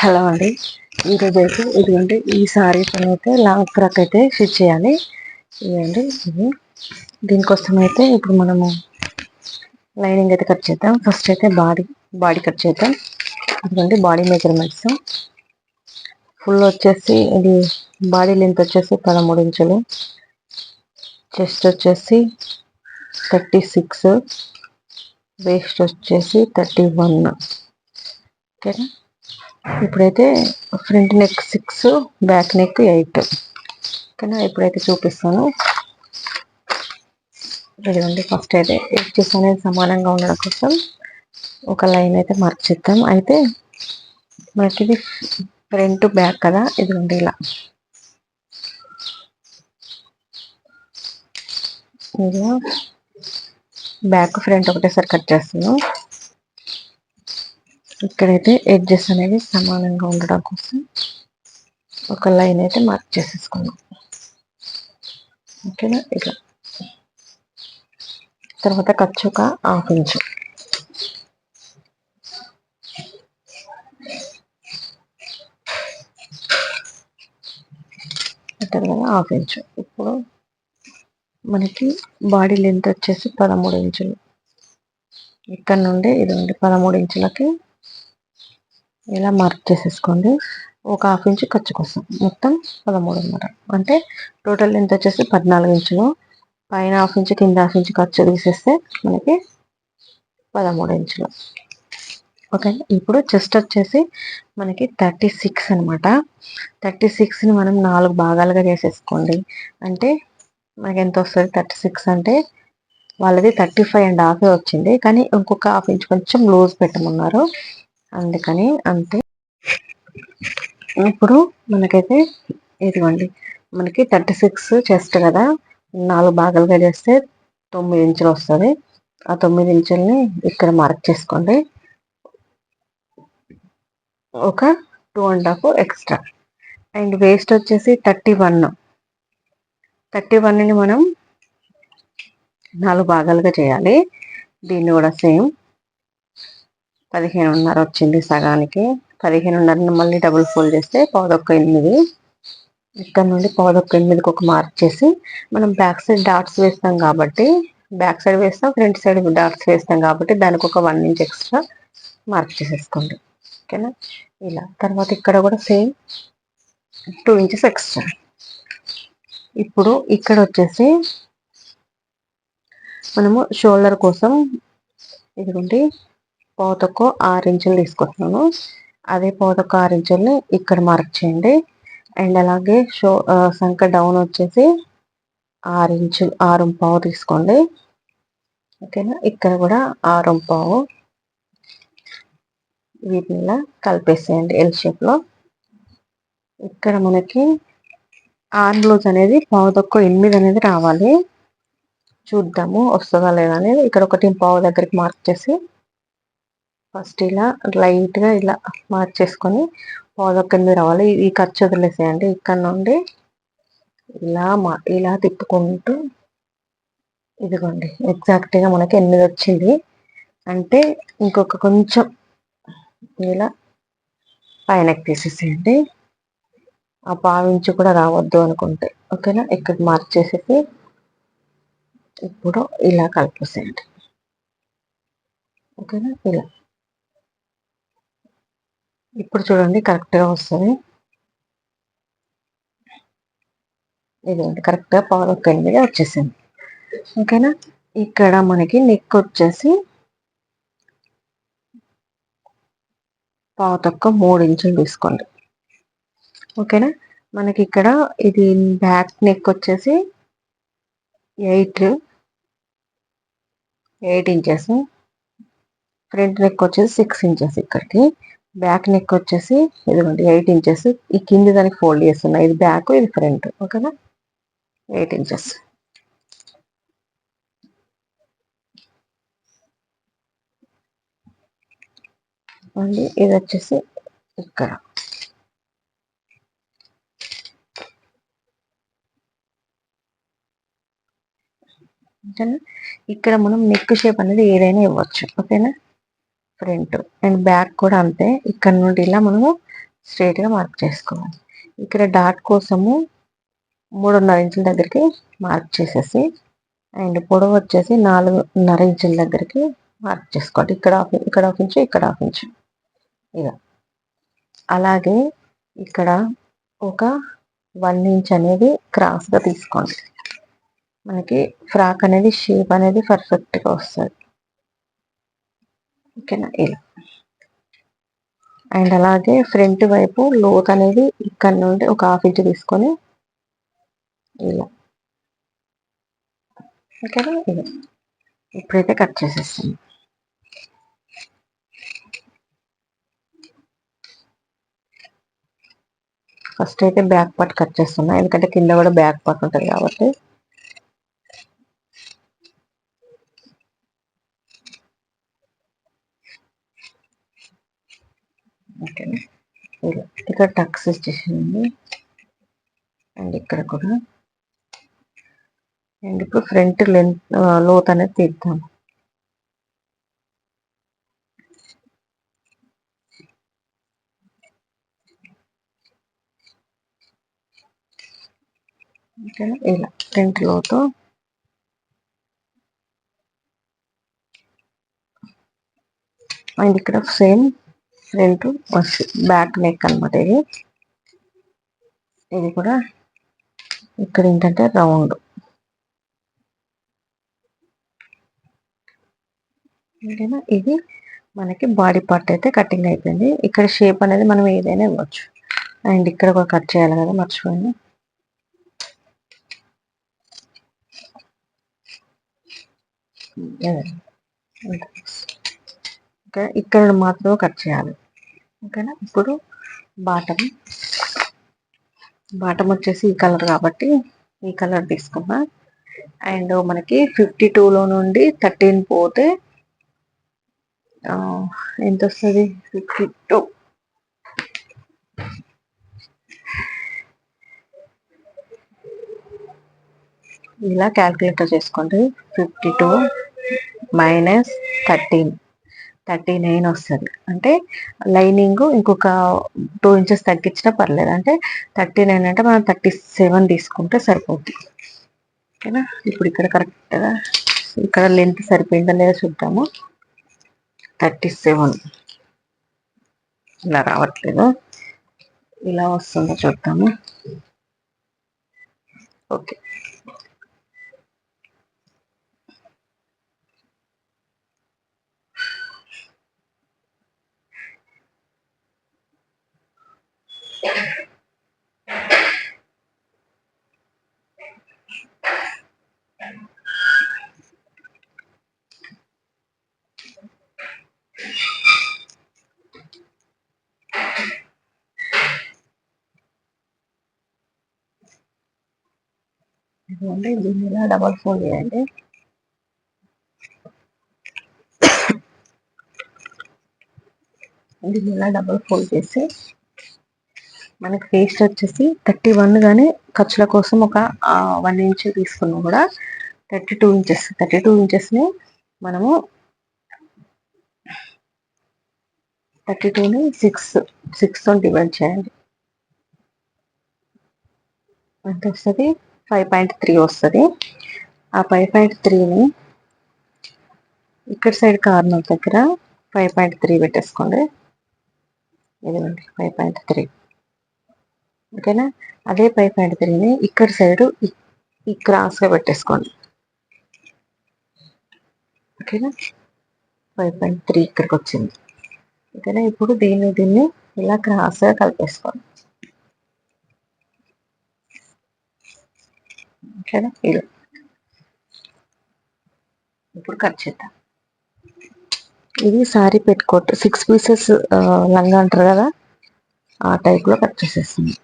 Hello అండి. ఈరోజు అయితే ఇదిగోండి ఈ సారీ అయితే లాంగ్ ఫ్రాక్ అయితే స్టిచ్ చేయాలి. ఇదండి ఇది. దీనికోసం అయితే ఇప్పుడు మనము లైనింగ్ అయితే కట్ చేద్దాం. ఫస్ట్ అయితే బాడీ బాడీ కట్ చేద్దాం. ఇదిగోండి బాడీ మెజర్మెంట్స్. ఫుల్ వచ్చేసి ఇది బాడీ లెంత్ వచ్చేసి పదమూడు ఇంచులు. చెస్ట్ వచ్చేసి థర్టీ సిక్స్ వేస్ట్ వచ్చేసి థర్టీ వన్ ఓకేనా ఇప్పుడైతే front neck six back neck eight. ఓకేనా? ఇప్పుడైతే చూపిస్తాను. ఇదిగోండి ఫస్ట్ అయితే ఎడ్జెస్ అనేది సమానంగా ఉండడం కోసం ఒక లైన్ అయితే మార్క్ చేద్దాం. అయితే మనకి ఇది ఫ్రంట్ బ్యాక్ కదా? ఇదిగోండి ఇలా. ఇలా బ్యాక్ ఫ్రంట్ ఒకటేసారి కట్ చేస్తున్నాం. ఇక్కడైతే ఎడ్జెస్ అనేవి సమానంగా ఉండడం కోసం ఒక లైన్ అయితే మార్క్ చేసేసుకున్నాం ఓకేనా ఇక తర్వాత ఖర్చుక హాఫ్ ఇంచు కదా హాఫ్ ఇంచు ఇప్పుడు మనకి బాడీ లెంత్ వచ్చేసి పదమూడు ఇంచులు ఇక్కడ నుండి ఇది ఉంది పదమూడు ఇంచులకి ఇలా మార్క్ చేసేసుకోండి. ఒక హాఫ్ ఇంచు ఖర్చు కోసం. మొత్తం పదమూడున్నర అంటే టోటల్ ఎంత వచ్చేసి పద్నాలుగు ఇంచులు. పైన హాఫ్ ఇంచు కింద హాఫ్ ఇంచు ఖర్చు తీసేస్తే మనకి పదమూడు ఇంచులు. ఓకే ఇప్పుడు చెస్ట్ వచ్చేసి మనకి థర్టీ సిక్స్ అనమాట థర్టీ సిక్స్ని మనం నాలుగు భాగాలుగా చేసేసుకోండి. అంటే మనకి ఎంత వస్తుంది థర్టీ సిక్స్ అంటే వాళ్ళది థర్టీ ఫైవ్ అండ్ హాఫే వచ్చింది. కానీ ఇంకొక హాఫ్ ఇంచ్ కొంచెం లూజ్ పెట్టమన్నారు. అందుకని అంతే. ఇప్పుడు మనకైతే ఇదిగోండి మనకి థర్టీ సిక్స్ చెస్ట్ కదా నాలుగు భాగాలుగా చేస్తే తొమ్మిది ఇంచులు వస్తుంది. ఆ తొమ్మిది ఇంచుల్ని ఇక్కడ మార్క్ చేసుకోండి. ఒక two and half extra. And waist వచ్చేసి థర్టీ వన్. థర్టీ వన్ని మనం నాలుగు భాగాలుగా చేయాలి. దీన్ని కూడా సేమ్. పదిహేనున్నర వచ్చింది సగానికి. పదిహేనున్నర మళ్ళీ డబుల్ ఫోల్డ్ చేస్తే పాదొక్క ఎనిమిది. ఇక్కడ నుండి పాదొక్క ఎనిమిదికి ఒక మార్క్ చేసి మనం బ్యాక్ సైడ్ డాట్స్ వేస్తాం కాబట్టి బ్యాక్ సైడ్ వేస్తాం ఫ్రంట్ సైడ్ డాట్స్ వేస్తాం కాబట్టి దానికి ఒక వన్ ఇంచ్ ఎక్స్ట్రా మార్క్ చేసేసుకోండి. ఓకేనా ఇలా. తర్వాత ఇక్కడ కూడా సేమ్ టూ ఇంచెస్ ఎక్స్ట్రా ఇప్పుడు ఇక్కడ వచ్చేసి మనము షోల్డర్ కోసం ఇదిగోండి పోతకు ఆరు ఇంచులు తీసుకుంటున్నాను. అదే పోతకు ఆరు ఇంచుల్ని ఇక్కడ మార్క్ చేయండి. అండ్ అలాగే షో సంఖ డౌన్ వచ్చేసి ఆరు ఇంచులు ఆరు పావు తీసుకోండి. ఓకేనా? ఇక్కడ కూడా ఆరు పావు వీటిని ఇలా కలిపేసేయండి ఎల్ షేప్లో ఇక్కడ మనకి ఆర్మ్ బ్లౌజ్ అనేది పావు తక్కువ ఎనిమిది అనేది రావాలి. చూద్దాము వస్తుందా లేదా అనేది. ఇక్కడ ఒకటి పావు దగ్గరికి మార్క్ చేసి ఫస్ట్ ఇలా లైట్గా ఇలా మార్చేసుకొని చేసుకొని కింద రావాలి ఈ ఖర్చు వదిలేసేయండి. ఇక్కడ నుండి ఇలా మా ఇలా తిప్పుకుంటూ ఇదిగోండి ఎగ్జాక్ట్గా మనకి ఎనిమిది వచ్చింది. అంటే ఇంకొక కొంచెం ఇలా పైనకి తీసేసేయండి. ఆ పావించి కూడా రావద్దు అనుకుంటే. ఓకేనా? ఇక్కడ మార్చేసేసి ఇప్పుడు ఇలా కలిపేసేయండి. ఓకేనా? ఇలా. ఇప్పుడు చూడండి కరెక్ట్గా వస్తుంది. ఇదేంటి కరెక్ట్గా పవర్ ఒక ఎనిమిది వచ్చేసింది. ఓకేనా? ఇక్కడ మనకి నెక్ వచ్చేసి పావు తక్కువ మూడు ఇంచులు తీసుకోండి. ఓకేనా? మనకి ఇక్కడ ఇది బ్యాక్ నెక్ వచ్చేసి eight eight inches. Front neck వచ్చేసి సిక్స్ ఇంచెస్ ఇక్కడికి. బ్యాక్ నెక్ వచ్చేసి ఇదిగోండి ఎయిట్ ఇంచెస్. ఈ కింది దానికి ఫోల్డ్ చేస్తున్నా. ఇది బ్యాక్ ఇది ఫ్రంట్. ఓకేనా? Eight inches. అండి ఇది వచ్చేసి ఇక్కడ. ఇక్కడ మనం నెక్ షేప్ అనేది ఏదైనా ఇవ్వచ్చు. ఓకేనా? ఫ్రంట్. అండ్ బ్యాక్ కూడా అంతే. ఇక్కడ నుండి ఇలా మనము స్ట్రైట్గా మార్క్ చేసుకోవాలి. ఇక్కడ డాట్ కోసము మూడున్నర ఇంచుల దగ్గరికి మార్క్ చేసేసి అండ్ పొడవు వచ్చేసి నాలుగున్నర ఇంచుల దగ్గరికి మార్క్ చేసుకోండి ఇక్కడ ఇక్కడ హాఫ్ ఇంచు ఇక్కడ హాఫ్ ఇంచు. ఇలా అలాగే ఇక్కడ ఒక వన్ ఇంచ్ అనేది క్రాస్గా తీసుకోండి. మనకి ఫ్రాక్ అనేది షేప్ అనేది పర్ఫెక్ట్గా వస్తుంది. ఓకేనా ఇలా. అండ్ అలాగే ఫ్రంట్ వైపు లోత్ అనేది ఇక్కడ నుండి ఒక హాఫ్ ఇంచ్ తీసుకొని ఇలా. ఓకేనా ఇలా. ఇప్పుడైతే కట్ చేసేస్తాను. ఫస్ట్ అయితే బ్యాక్ పార్ట్ కట్ చేస్తున్నా ఎందుకంటే కింద కూడా బ్యాక్ పార్ట్ ఉంటుంది కాబట్టి. ఓకేనా ఇక్కడ టక్స్ ఇచ్చేసింది అండ్ ఇక్కడ కూడా. అండ్ ఇప్పుడు ఫ్రంట్ లెంత్ లోత్ అనేది తీద్దాం. ఓకేనా ఇలా ఫ్రంట్ లోతు. అండ్ ఇక్కడ సేమ్ ఫ్రంట్ బ్యాక్ నెక్ అనమాట ఇది. ఇది కూడా ఇక్కడ ఏంటంటే రౌండ్. ఓకేనా? ఇది మనకి బాడీ పార్ట్ అయితే కటింగ్ అయిపోయింది. ఇక్కడ షేప్ అనేది మనం ఏదైనా ఇవ్వచ్చు. అండ్ ఇక్కడ కూడా కట్ చేయాలి కదా మర్చిపోయింది ఇక్కడ మాత్రం కట్ చేయాలి. ఓకేనా? ఇప్పుడు బాటమ్ బాటమ్ వచ్చేసి ఈ కలర్ కాబట్టి ఈ కలర్ తీసుకున్నా అండ్ మనకి ఫిఫ్టీ టూలో నుండి థర్టీన్ పోతే ఎంత వస్తుంది ఫిఫ్టీ టూ. ఇలా క్యాల్కులేటర్ చేసుకోండి. Fifty two minus thirteen. Thirty nine వస్తుంది. అంటే లైనింగ్ ఇంకొక టూ ఇంచెస్ తగ్గించినా పర్లేదు. అంటే థర్టీ నైన్ అంటే మనం థర్టీ సెవెన్ తీసుకుంటే సరిపోద్ది. ఓకేనా? ఇప్పుడు ఇక్కడ కరెక్ట్గా ఇక్కడ లెంత్ సరిపోయిందా లేదా చూద్దాము. Thirty seven. ఇలా రావట్లేదు. ఇలా వస్తుందో చూద్దాము. ఓకే. ఇదిగోండి దీన్ని ఇలా డబల్ ఫోల్డ్ చేయండి దీన్ని ఇలా డబల్ ఫోల్డ్ చేసి మనకి పేస్ట్ వచ్చేసి థర్టీ వన్ కానీ ఖర్చుల కోసం ఒక వన్ ఇంచ్ తీసుకున్నా కూడా. Thirty two inches thirty two ఇంచెస్ని మనము థర్టీ టూని సిక్స్ సిక్స్తో డివైడ్ చేయండి ఎంత వస్తుంది? ఫైవ్ పాయింట్ త్రీ వస్తుంది. ఆ ఫైవ్ పాయింట్ త్రీని ఇక్కడ సైడ్ కార్నర్ దగ్గర ఫైవ్ పాయింట్ త్రీ పెట్టేసుకోండి. ఇదిగోండి ఫైవ్ పాయింట్ త్రీ ఓకేనా? అదే పైప్ పాయింట్ త్రీని ఇక్కడ సైడ్ ఈ క్రాస్గా పెట్టేసుకోండి. ఓకేనా? ఫైవ్ పాయింట్ త్రీ ఇక్కడికి వచ్చింది. ఓకేనా? ఇప్పుడు దీన్ని దీన్ని ఇలా క్రాస్గా కలిపేసుకోండి. ఓకేనా? ఇలా. ఇప్పుడు కట్ చేద్దాం. ఇది సారీ పెట్టుకోట్ సిక్స్ పీసెస్ లంగా అంటారు కదా? ఆ టైప్లో కట్ చేసేస్తుంది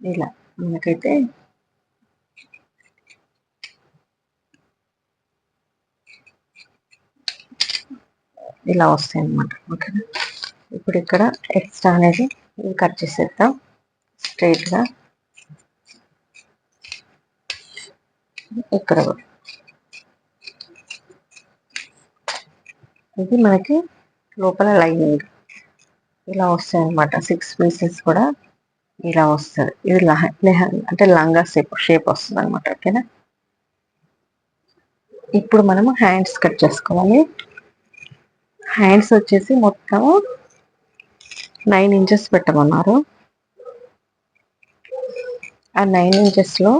ఇలా మనకైతే ఇలా వస్తాయి అన్నమాట ఓకేనా? ఇప్పుడు ఇక్కడ ఎక్స్ట్రా అనేది ఇది కట్ చేసేద్దాం. స్ట్రైట్గా ఇక్కడ ఇది మనకి లోపల లైనింగ్. ఇలా వస్తుంది అనమాట సిక్స్ పీసెస్ కూడా ఇలా వస్తుంది. ఇది లెహంగా అంటే లంగా షేప్ షేప్ వస్తుంది అనమాట ఓకేనా? ఇప్పుడు మనము హ్యాండ్స్ కట్ చేసుకోవాలి. హ్యాండ్స్ వచ్చేసి మొత్తం నైన్ ఇంచెస్ పెట్టమన్నారు. ఆ నైన్ ఇంచెస్లో